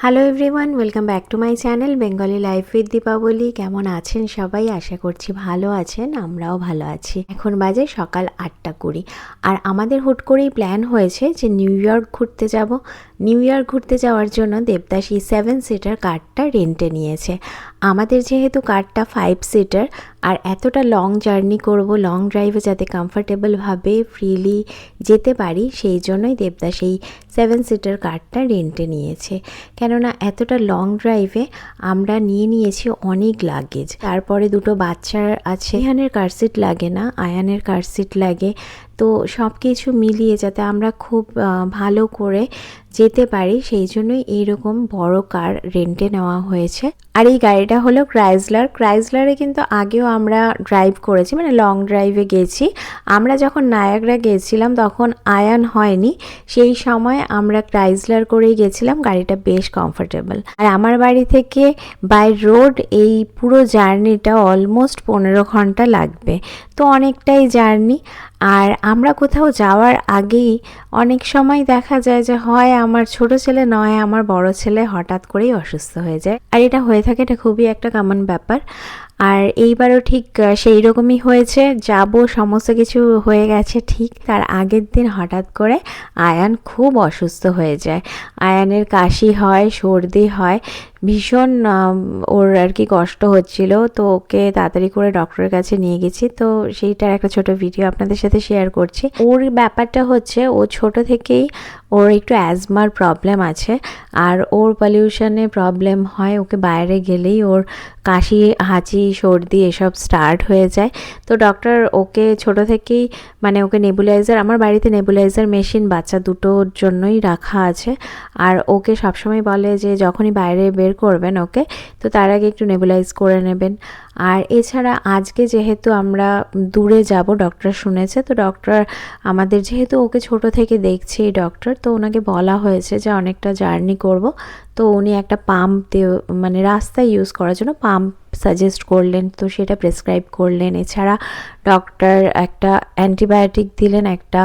Hello everyone welcome back to my channel Bengali life with Dipabali কেমন আছেন সবাই? আশা করছি ভালো আছেন, আমরাও ভালো আছি। এখন বাজে সকাল আটটা কুড়ি। আর আমাদের হুট করেই প্ল্যান হয়েছে যে নিউ ইয়র্ক ঘুরতে যাব। নিউ ইয়র্ক ঘুরতে যাওয়ার জন্য দেবদাসী সেভেন সিটার কারটা রেন্টে নিয়েছে। আমাদের যেহেতু কারটা ফাইভ সিটার আর এতটা লং জার্নি করব লং ড্রাইভে যাতে কমফর্টেবলভাবে ফ্রিলি যেতে পারি, সেই জন্যই দেবদাস এই সেভেন সিটার কারটা রেন্টে নিয়েছে। কেননা এতটা লং ড্রাইভে আমরা নিয়ে নিয়েছি অনেক লাগেজ তারপরে দুটো বাচ্চার আছে। ইহানের কার সিট লাগে না, আয়ানের কার সিট লাগে। তো সব কিছু মিলিয়ে যাতে আমরা খুব ভালো করে যেতে পারি, সেই জন্যই এইরকম বড় কার রেন্টে নেওয়া হয়েছে। আর এই গাড়িটা হলো ক্রাইজলার ক্রাইজলারে কিন্তু আগেও আমরা ড্রাইভ করেছি মানে লং ড্রাইভে গেছি। আমরা যখন নায়াগ্রা গেছিলাম, তখন আয়ান হয়নি। সেই সময় আমরা ক্রাইজলার করেই গেছিলাম, গাড়িটা বেশ কমফোর্টেবল আর আমার বাড়ি থেকে বাই রোড এই পুরো জার্নিটা অলমোস্ট পনেরো ঘণ্টা লাগবে। তো অনেকটাই জার্নি আর আমরা কোথাও যাওয়ার আগেই অনেক সময় দেখা যায় যে হয় আমার ছোট ছেলে নয়, আমার বড় ছেলে হঠাৎ করেই অসুস্থ হয়ে যায়। আর এটা হয়ে থাকে, এটা খুবই একটা কমন ব্যাপার। আর এইবারও ঠিক সেই রকমই হয়েছে। যাব, সমস্ত কিছু হয়ে গেছে ঠিক। তার আগের দিন হঠাৎ করে আয়ান খুব অসুস্থ হয়ে যায়। আয়ানের কাশি হয়, সর্দি হয়। ভীষণ ওর আর কি কষ্ট হচ্ছিল। তো ওকে তাড়াতাড়ি করে ডক্টরের কাছে নিয়ে গেছি। তো সেইটার একটা ছোট ভিডিও আপনাদের সাথে শেয়ার করছি। ওর ব্যাপারটা হচ্ছে, ও ছোট থেকেই ওর একটু অ্যাজমার প্রবলেম আছে। আর ওর পলিউশনে প্রবলেম হয়, ওকে বাইরে গেলেই ওর কাশি, হাঁচি, সর্দি এসব স্টার্ট হয়ে যায়। তো ডক্টর ওকে ছোট থেকেই মানে ওকে নেবুলাইজার আমার বাড়িতে নেবুলাইজার মেশিন বাচ্চা দুটোর জন্যই রাখা আছে। আর ওকে সবসময় বলে যে, যখনই বাইরে বের করবেন ওকে? তো তার আগে একটু নেবুলাইজ করে নেবেন। আর এছাড়া আজকে যেহেতু আমরা দূরে যাব ডক্টর শুনেছে, তো ডক্টর আমাদের যেহেতু ওকে ছোট থেকে দেখছি ডক্টর তো ওনাকে বলা হয়েছে যে অনেকটা জার্নি করব। তো উনি একটা পাম্প মানে রাস্তায় ইউজ করার জন্য পাম্প সাজেস্ট করলেন, তো সেটা প্রেসক্রাইব করলেন। এছাড়া ডক্টর একটা অ্যান্টিবায়োটিক দিলেন, একটা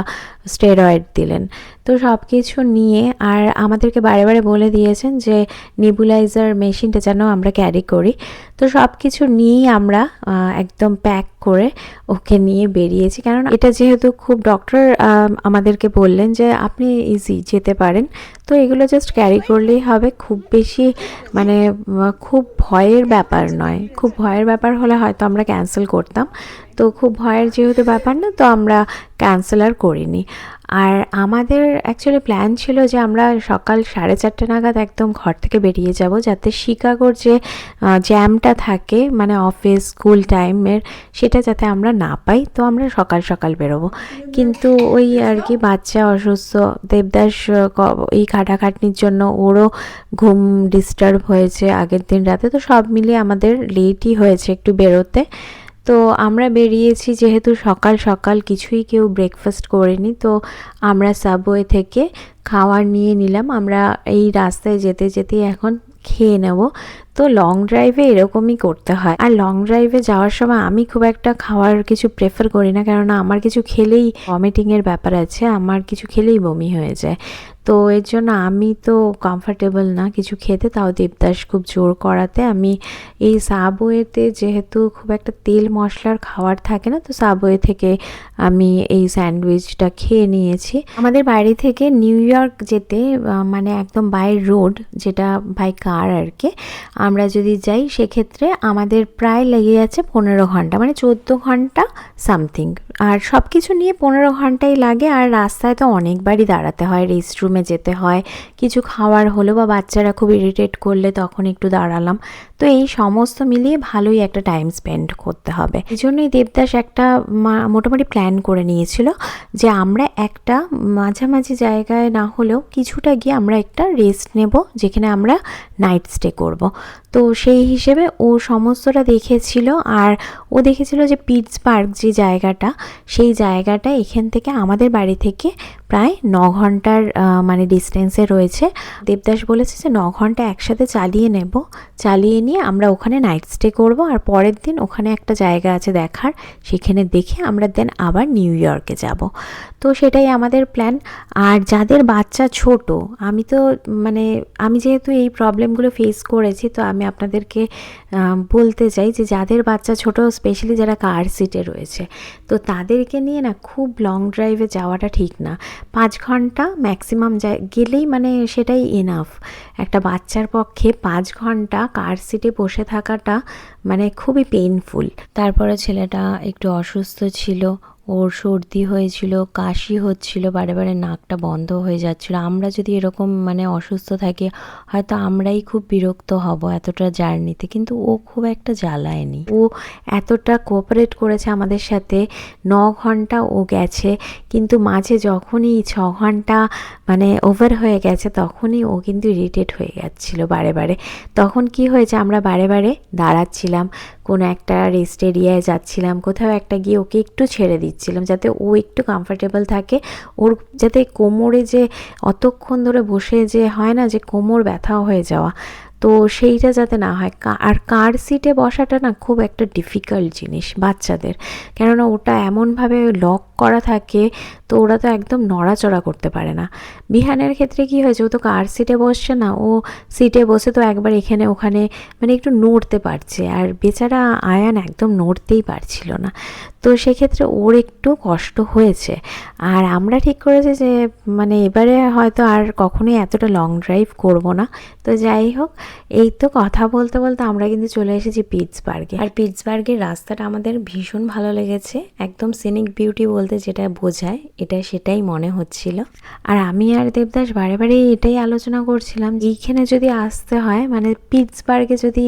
স্টেরয়েড দিলেন। তো সব কিছু নিয়ে, আর আমাদেরকে বারে বারে বলে দিয়েছেন যে নেবুলাইজার মেশিনটা যেন আমরা ক্যারি করি। তো সব কিছু নিয়েই আমরা একদম প্যাক করে ওকে নিয়ে বেরিয়েছি। কারণ এটা যেহেতু খুব ডক্টর আমাদেরকে বললেন যে আপনি ইজি যেতে পারেন। তো এগুলো জাস্ট ক্যারি করলেই হবে। খুব বেশি মানে খুব ভয়ের ব্যাপার নয়। খুব ভয়ের ব্যাপার হলে হয়তো আমরা ক্যান্সেল করতাম। তো খুব ভয়ের যেহেতু ব্যাপার না, তো আমরা ক্যান্সেল আর করিনি। আর আমাদের অ্যাকচুয়ালি প্ল্যান ছিল যে আমরা সকাল সাড়ে চারটে নাগাদ একদম ঘর থেকে বেরিয়ে যাব যাতে শিকাগোর যে জ্যামটা থাকে মানে অফিস স্কুল টাইমের সেটা যাতে আমরা না পাই, তো আমরা সকাল সকাল বেরোবো। কিন্তু ওই আর কি বাচ্চা অসুস্থ, দেবদাস এই খাটাখাটনির জন্য ওরও ঘুম ডিস্টার্ব হয়েছে আগের দিন রাতে, তো সব মিলিয়ে আমাদের লেটই হয়েছে একটু বেরোতে। তো আমরা বেরিয়েছি যেহেতু সকাল সকাল কিছুই কেউ ব্রেকফাস্ট করেনি, তো আমরা সাবওয়ে থেকে খাওয়ার নিয়ে নিলাম। আমরা এই রাস্তায় যেতে যেতেই এখন খেয়ে নেব। তো লং ড্রাইভে এরকমই করতে হয়। আর লং ড্রাইভে যাওয়ার সময় আমি খুব একটা খাওয়ার কিছু প্রেফার করি না, কেননা আমার কিছু খেলেই ভমিটিংয়ের ব্যাপার আছে, আমার কিছু খেলেই বমি হয়ে যায়। তো এর জন্য আমি তো কমফর্টেবল না কিছু খেতে, তাও দেবদাস খুব জোর করাতে আমি এই সাবওয়েতে যেহেতু খুব একটা তেল মশলার খাবার থাকে না, তো সাবওয়ে থেকে আমি এই স্যান্ডউইচটা খেয়ে নিয়েছি। আমাদের বাড়ি থেকে নিউ ইয়র্ক যেতে মানে একদম বাই রোড যেটা বাই কার আর কি আমরা যদি যাই, সেক্ষেত্রে আমাদের প্রায় লেগে যাচ্ছে পনেরো ঘণ্টা মানে চোদ্দ ঘণ্টা সামথিং আর সব কিছু নিয়ে পনেরো ঘন্টাই লাগে, আর রাস্তায় তো অনেকবারই দাঁড়াতে হয় রেস্ট রুমে যেতে হয়। কিছু খাওয়ার হলো বা বাচ্চারা খুব ইরিটেট করলে তখন একটু দাঁড়ালাম। তো এই সমস্ত মিলিয়ে ভালোই একটা টাইম স্পেন্ড করতে হবে। এই জন্যই দেবদাস একটা মোটামুটি প্ল্যান করে নিয়েছিল যে আমরা একটা মাঝামাঝি জায়গায় না হলেও কিছুটা গিয়ে আমরা একটা রেস্ট নেব, যেখানে আমরা নাইট স্টে করব। তো সেই হিসেবে ও সমস্তটা দেখেছিল আর ও দেখেছিল যে পিটস পার্ক যে জায়গাটা, সেই জায়গাটা এখান থেকে আমাদের বাড়ি থেকে প্রায় ন ঘণ্টার মানে ডিস্টেন্সে রয়েছে। দেবদাস বলেছে যে, ন ঘণ্টা একসাথে চালিয়ে নেব। চালিয়ে নিয়ে আমরা ওখানে নাইট স্টে করব আর পরের দিন ওখানে একটা জায়গা আছে দেখার, সেখানে দেখে আমরা দেন আবার নিউ ইয়র্কে যাব। তো সেটাই আমাদের প্ল্যান আর যাদের বাচ্চা ছোট, আমি তো মানে আমি যেহেতু এই প্রবলেমগুলো ফেস করেছি, তো আমি আপনাদেরকে বলতে চাই যে যাদের বাচ্চা ছোট স্পেশালি যারা কার সিটে রয়েছে, তো তাদেরকে নিয়ে না খুব লং ড্রাইভে যাওয়াটা ঠিক না। পাঁচ ঘণ্টা ম্যাক্সিমাম গেলেই মানে সেটাই এনাফ একটা বাচ্চার পক্ষে পাঁচ ঘণ্টা কার সিটে বসে থাকাটা মানে খুবই পেইনফুল তারপরে ছেলেটা একটু অসুস্থ ছিল ওর সর্দি হয়েছিল, কাশি হচ্ছিল, বারে বারে নাকটা বন্ধ হয়ে যাচ্ছিল। আমরা যদি এরকম মানে অসুস্থ থাকি, হয়তো আমরাই খুব বিরক্ত হব এতটা জার্নিতে, কিন্তু ও খুব একটা জ্বালায়নি। ও এতটা কোঅপারেট করেছে আমাদের সাথে, ন ঘণ্টা ও গেছে, কিন্তু মাঝে যখনই ছ ঘণ্টা মানে ওভার হয়ে গেছে, তখনই ও কিন্তু ইরিটেট হয়ে যাচ্ছিল বারে বারে। তখন কি হয়েছে, আমরা বারে বারে দাঁড়াচ্ছিলাম কোনো একটা রেস্ট এরিয়ায় যাচ্ছিলাম, কোথাও একটা গিয়ে ওকে একটু ছেড়ে দিচ্ছিলাম যাতে ও একটু কমফর্টেবল থাকে। ওর যাতে কোমরে যে, অতক্ষণ ধরে বসে যে হয় না যে, কোমর ব্যথা হয়ে যাওয়া। তো সেইটা যাতে না হয় আর কার সিটে বসাটা না খুব একটা ডিফিকাল্ট জিনিস বাচ্চাদের। কেননা ওটা এমনভাবে লক করা থাকে, তো ওরা তো একদম নড়াচড়া করতে পারে না। বিহানের ক্ষেত্রে কি হয়েছে, ও তো কার সিটে বসছে না, ও সিটে বসে তো একবার এখানে ওখানে মানে একটু নড়তে পারছে, আর বেচারা আয়ান একদম নড়তেই পারছিল না। তো সেক্ষেত্রে ওর একটু কষ্ট হয়েছে। আর আমরা ঠিক করেছি যে মানে এবারে হয়তো আর কখনোই এতটা লং ড্রাইভ করব না। তো যাই হোক এই তো কথা বলতে বলতে আমরা কিন্তু চলে এসেছি পিটসবার্গে। আর পিটসবার্গের রাস্তাটা আমাদের ভীষণ ভালো লেগেছে। একদম সিনিক বিউটি বলতে যেটা বোঝায়, এটা সেটাই মনে হচ্ছিল। আর আমি আর দেবদাস বারে বারে এটাই আলোচনা করছিলাম, এইখানে যদি আসতে হয় মানে পিটসবার্গে যদি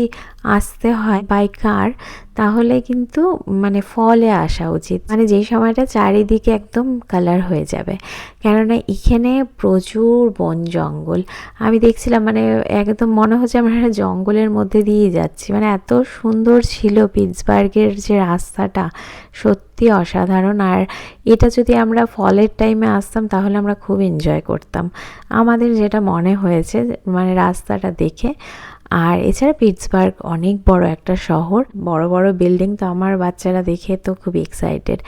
আসতে হয় বাই কার তাহলে কিন্তু মানে ফলে আসা উচিত। মানে যেই সময়টা চারিদিকে একদম কালার হয়ে যাবে। কেননা এখানে প্রচুর বন জঙ্গল। আমি দেখছিলাম মানে একদম মনে হচ্ছে আমরা জঙ্গলের মধ্যে দিয়ে যাচ্ছি। মানে এত সুন্দর ছিল পিটসবার্গের যে রাস্তাটা। সত্যি অসাধারণ। আর এটা যদি আমরা ফলের টাইমে আসতাম, তাহলে আমরা খুব এনজয় করতাম। আমাদের যেটা মনে হয়েছে মানে রাস্তাটা দেখে আর এছাড়া পিটসবার্গ অনেক বড় একটা শহর। বড় বড় বিল্ডিং তো আমার বাচ্চারা দেখে তো খুব এক্সাইটেড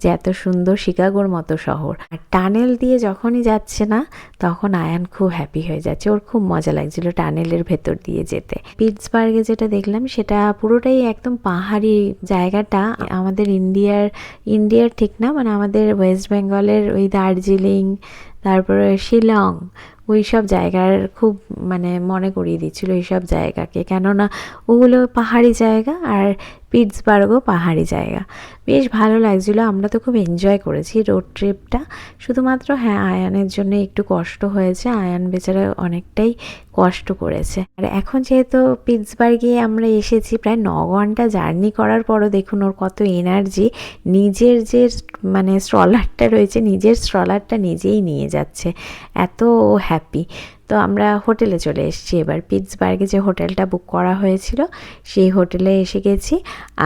যে এত সুন্দর শিকাগোর মতো শহর। আর টানেল দিয়ে যখনই যাচ্ছে না, তখন আয়ান খুব হ্যাপি হয়ে যাচ্ছে। ওর খুব মজা লাগছিল টানেলের ভেতর দিয়ে যেতে। পিটসবার্গে যেটা দেখলাম, সেটা পুরোটাই একদম পাহাড়ি জায়গাটা। আমাদের ইন্ডিয়ার ইন্ডিয়ার ঠিক না মানে আমাদের ওয়েস্ট বেঙ্গলের ওই দার্জিলিং, তারপরে শিলং ওই সব জায়গার খুব মানে মনে করিয়ে দিচ্ছিল এইসব জায়গাকে। কেননা ওগুলো পাহাড়ি জায়গা আর পিটসবার্গও পাহাড়ি জায়গা। বেশ ভালো লাগছিল, আমরা তো খুব এনজয় করেছি রোড ট্রিপটা শুধুমাত্র হ্যাঁ আয়ানের জন্য একটু কষ্ট হয়েছে, আয়ান বেচারা অনেকটাই কষ্ট করেছে। আর এখন যেহেতু পিটসবার্গে আমরা এসেছি প্রায় ন ঘণ্টা জার্নি করার পরও দেখুন ওর কত এনার্জি নিজের যে মানে স্ট্রলারটা রয়েছে, নিজের স্ট্রলারটা নিজেই নিয়ে যাচ্ছে। এত হ্যাপি তো আমরা হোটেলে চলে এসেছি। এবার পিটসবার্গে যে হোটেলটা বুক করা হয়েছিল, সেই হোটেলে এসে গেছি।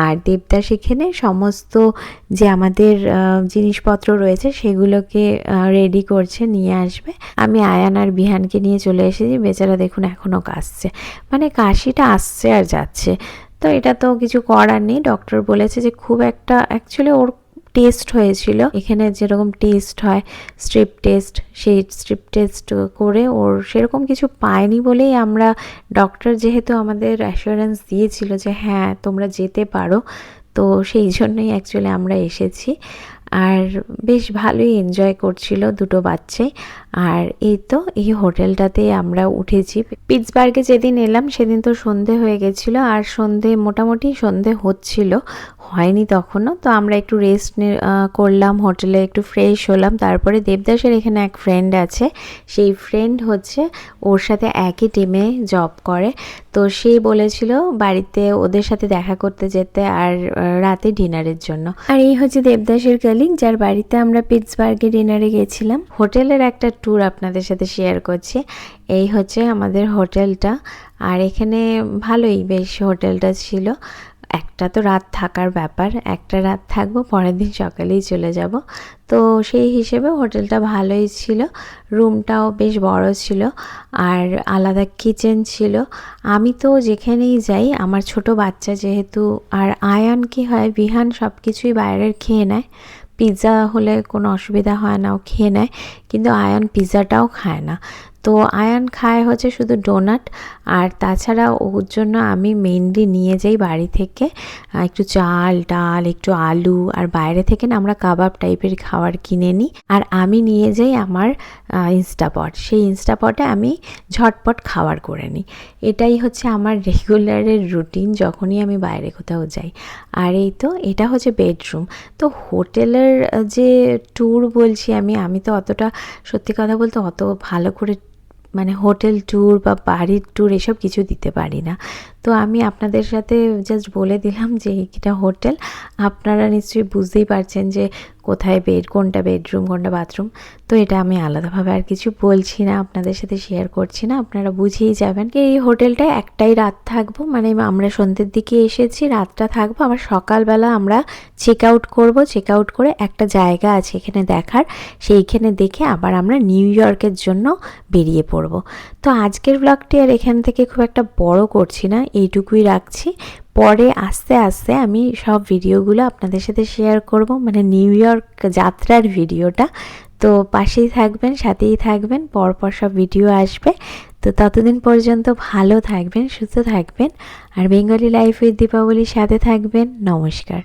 আর দেবদাস এখানে সমস্ত যে আমাদের জিনিসপত্র রয়েছে, সেগুলোকে রেডি করছে, নিয়ে আসবে। আমি আয়ান আর বিহানকে নিয়ে চলে এসেছি। বেচারা দেখুন এখনও কাশছে। মানে কাশিটা আসছে আর যাচ্ছে। তো এটা তো কিছু করার নেই। ডক্টর বলেছে যে খুব একটা অ্যাকচুয়ালি ওর টেস্ট হয়েছিল। এখানে যেরকম টেস্ট হয় স্ট্রিপ টেস্ট সেই স্ট্রিপ টেস্ট করে ওর সেরকম কিছু পায়নি বলেই আমরা ডক্টর যেহেতু আমাদের অ্যাসুরেন্স দিয়েছিল যে হ্যাঁ তোমরা যেতে পারো, তো সেই জন্যই অ্যাকচুয়ালি আমরা এসেছি। আর বেশ ভালোই এনজয় করছিল দুটো বাচ্চাই আর এই তো, এই হোটেলটাতে আমরা উঠেছি। পিটসবার্গে যেদিন এলাম, সেদিন তো সন্ধে হয়ে গেছিল, আর সন্ধে মোটামুটি সন্ধে হচ্ছিল, হয়নি তখনও। তো আমরা একটু রেস্ট করলাম, হোটেলে একটু ফ্রেশ হলাম। তারপরে দেবদাসের এখানে এক ফ্রেন্ড আছে, সেই ফ্রেন্ড হচ্ছে ওর সাথে একই টিমে জব করে। তো সে বলেছিল বাড়িতে ওদের সাথে দেখা করতে যেতে, আর রাতে ডিনারের জন্য। আর এই হচ্ছে দেবদাসের গালি। মালিক যার বাড়িতে আমরা পিটসবার্গে ডিনারে গেছিলাম। হোটেলের একটা ট্যুর আপনাদের সাথে শেয়ার করছি। এই হচ্ছে আমাদের হোটেলটা। আর এখানে ভালোই বেশ হোটেলটা ছিল। একটা তো রাত থাকার ব্যাপার, একটা রাত থাকব, পরের দিন সকালেই চলে যাব। তো সেই হিসেবে হোটেলটা ভালোই ছিল। রুমটাও বেশ বড় ছিল। আর আলাদা কিচেন ছিল। আমি তো যেখানেই যাই, আমার ছোট বাচ্চা যেহেতু, আর আয়ান কি হয়, বিহান সব কিছুই বাইরের খেয়ে নেয়। পিৎজা হলে কোনো অসুবিধা হয় না ও খেয়ে নেয়। কিন্তু আয়ান পিৎজাটাও খায় না। তো আয়ান খায় হচ্ছে শুধু ডোনাট, আর তাছাড়া ওর জন্য আমি মেনলি নিয়ে যাই বাড়ি থেকে একটু চাল, ডাল, একটু আলু, আর বাইরে থেকে না আমরা কাবাব টাইপের খাবার কিনে নিই। আর আমি নিয়ে যাই আমার ইনস্টাপট, সেই ইনস্টাপটে আমি ঝটপট খাবার করে নিই। এটাই হচ্ছে আমার রেগুলারের রুটিন যখনই আমি বাইরে কোথাও যাই। আর এই তো, এটা হচ্ছে বেডরুম তো হোটেলের যে ট্যুর বলছি আমি আমি তো অতটা সত্যি কথা বলতে অত ভালো করে মানে হোটেল ট্যুর বা বাড়ির ট্যুর এসব কিছু দিতে পারি না। তো আমি আপনাদের সাথে জাস্ট বলে দিলাম যে এটা হোটেল। আপনারা নিশ্চয়ই বুঝতেই পারছেন যে কোথায় বেড কোনটা বেডরুম কোনটা বাথরুম তো এটা আমি আলাদাভাবে আর কিছু বলছি না, আপনাদের সাথে শেয়ার করছি না। আপনারা বুঝেই যাবেন কি এই হোটেলটায় একটাই রাত থাকব। মানে আমরা সন্ধ্যের দিকে এসেছি, রাতটা থাকব। আবার সকালবেলা আমরা চেক আউট করব। চেক আউট করে একটা জায়গা আছে এখানে দেখার। সেইখানে দেখে আবার আমরা নিউ ইয়র্কের জন্য বেরিয়ে পড়ব। তো আজকের ব্লগটি আর এখান থেকে খুব একটা বড় করছি না। এইটুকুই রাখছি। পরে আস্তে আস্তে আমি সব ভিডিওগুলো আপনাদের সাথে শেয়ার করব মানে নিউ ইয়র্ক যাত্রার ভিডিওটা। তো পাশেই থাকবেন, সাথেই থাকবেন, পরপর সব ভিডিও আসবে। তো ততদিন পর্যন্ত ভালো থাকবেন, সুস্থ থাকবেন। আর বেঙ্গলি লাইফ উইথ দীপাবলির সাথে থাকবেন। নমস্কার।